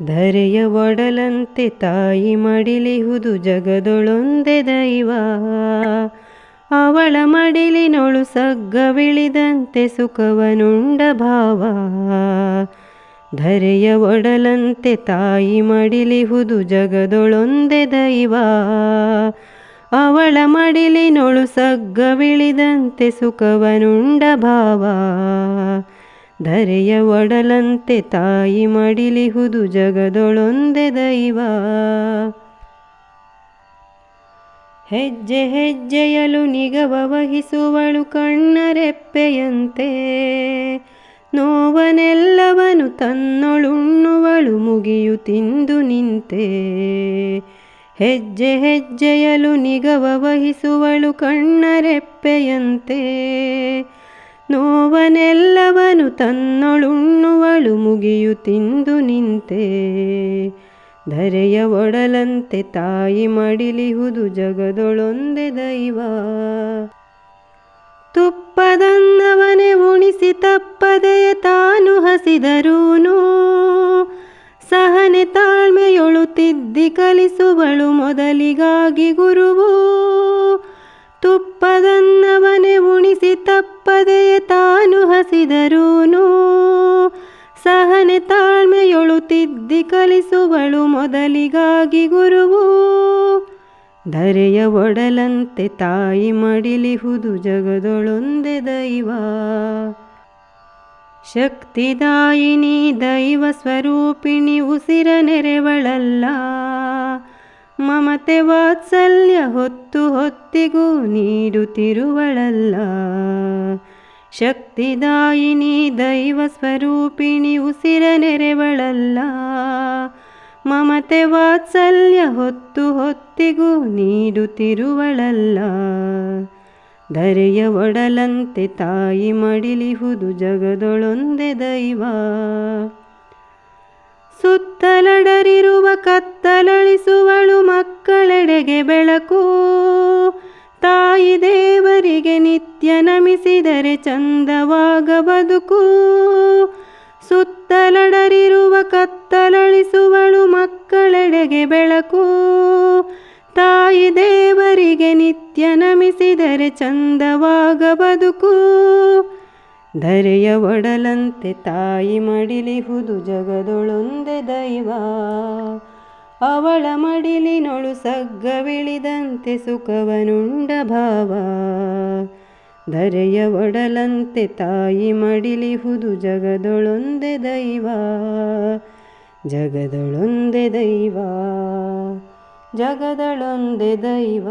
ಧರೆಯ ಒಡಲಂತೆ ತಾಯಿ ಮಡಿಲಿಹುದು ಜಗದೊಳೊಂದೆ ದೈವ ಅವಳ ಮಡಿಲಿನೊಳು ಸಗ್ಗವಿಳಿದಂತೆ ಸುಖವನುಂಡ ಭಾವ ಧರೆಯ ಒಡಲಂತೆ ತಾಯಿ ಮಡಿಲಿಹುದು ಜಗದೊಳೊಂದೆ ದೈವ. ಅವಳ ಮಡಿಲಿನೊಳು ಸಗ್ಗವಿಳಿದಂತೆ ಸುಖವನುಂಡ ಭಾವ. ಧರೆಯ ಒಡಲಂತೆ ತಾಯಿ ಮಡಿಲಿಹುದು ಜಗದೊಳೊಂದೆ ದೈವ. ಹೆಜ್ಜೆ ಹೆಜ್ಜೆಯಲು ನಿಗವ ವಹಿಸುವಳು ಕಣ್ಣರೆಪ್ಪೆಯಂತೆ. ನೋವನೆಲ್ಲವನು ತನ್ನೊಳುಣ್ಣುವಳು ಮುಗಿಯು ತಿಂದು ನಿಂತೆ. ಹೆಜ್ಜೆ ಹೆಜ್ಜೆಯಲು ನಿಗವ ವಹಿಸುವಳು ಕಣ್ಣರೆಪ್ಪೆಯಂತೆ. ನೋವನೆಲ್ಲವನು ತನ್ನೊಳುಣ್ಣುವಳು ಮುಗಿಯು ತಿಂದು ನಿಂತೆ. ಧರೆಯ ಒಡಲಂತೆ ತಾಯಿ ಮಡಿಲಿಹುದು ಜಗದೊಳೊಂದೆ ದೈವ. ತುಪ್ಪದನ್ನವನೆ ಉಣಿಸಿ ತಪ್ಪದೆಯ ತಾನು ಹಸಿದರೂನು. ಸಹನೆ ತಾಳ್ಮೆಯೊಳು ತಿದ್ದಿ ಕಲಿಸುವಳು ಮೊದಲಿಗಾಗಿ ಗುರುವು. ತುಪ್ಪದನ್ನವನೆ ಉಣಿಸಿ ತಪ್ಪದೆಯ ತಾನು ಹಸಿದರೂನು. ಸಹನೆ ತಾಳ್ಮೆಯೊಳು ತಿದ್ದಿ ಕಲಿಸುವಳು ಮೊದಲಿಗಾಗಿ ಗುರುವು. ಧರೆಯ ಒಡಲಂತೆ ತಾಯಿ ಮಡಿಲಿಹುದು ಜಗದೊಳೊಂದೆ ದೈವ. ಶಕ್ತಿದಾಯಿನಿ ದೈವ ಸ್ವರೂಪಿಣಿ ಉಸಿರ ನೆರೆವಳಲ್ಲ. ಮಮತೆ ವಾತ್ಸಲ್ಯ ಹೊತ್ತು ಹೊತ್ತಿಗೂ ನೀಡುತ್ತಿರುವಳಲ್ಲ. ಶಕ್ತಿದಾಯಿನಿ ದೈವ ಸ್ವರೂಪಿಣಿ ಉಸಿರ ನೆರೆವಳಲ್ಲ. ಮಮತೆ ವಾತ್ಸಲ್ಯ ಹೊತ್ತು ಹೊತ್ತಿಗೂ ನೀಡುತ್ತಿರುವಳಲ್ಲ ಧರೆಯ ಒಡಲಂತೆ ತಾಯಿ ಮಡಿಲಿಹುದು ಜಗದೊಳೊಂದೆ ದೈವ. ಸುತ್ತಲಡರಿರುವ ಕತ್ತಲಳಿಸುವಳು ಮಕ್ಕಳೆಡೆಗೆ ಬೆಳಕು. ತಾಯಿ ದೇವರಿಗೆ ನಿತ್ಯ ನಮಿಸಿದರೆ ಚಂದವಾಗ ಬದುಕು. ಸುತ್ತಲಡರಿರುವ ಕತ್ತಲಳಿಸುವಳು ಮಕ್ಕಳೆಡೆಗೆ ಬೆಳಕು. ತಾಯಿ ದೇವರಿಗೆ ನಿತ್ಯ ನಮಿಸಿದರೆ ಚಂದವಾಗ ಬದುಕು. ಧರೆಯ ಒಡಲಂತೆ ತಾಯಿ ಮಡಿಲಿಹುದು ಜಗದೊಳೊಂದೆ ದೈವ. ಅವಳ ಮಡಿಲಿನೊಳು ಸಗ್ಗವಿಳಿದಂತೆ ಸುಖವನುಂಡ ಭಾವ. ಧರೆಯ ಒಡಲಂತೆ ತಾಯಿ ಮಡಿಲಿಹುದು ಜಗದೊಳೊಂದೆ ದೈವ. ಜಗದೊಳೊಂದೆ ದೈವ ಜಗದಳೊಂದೆ ದೈವ.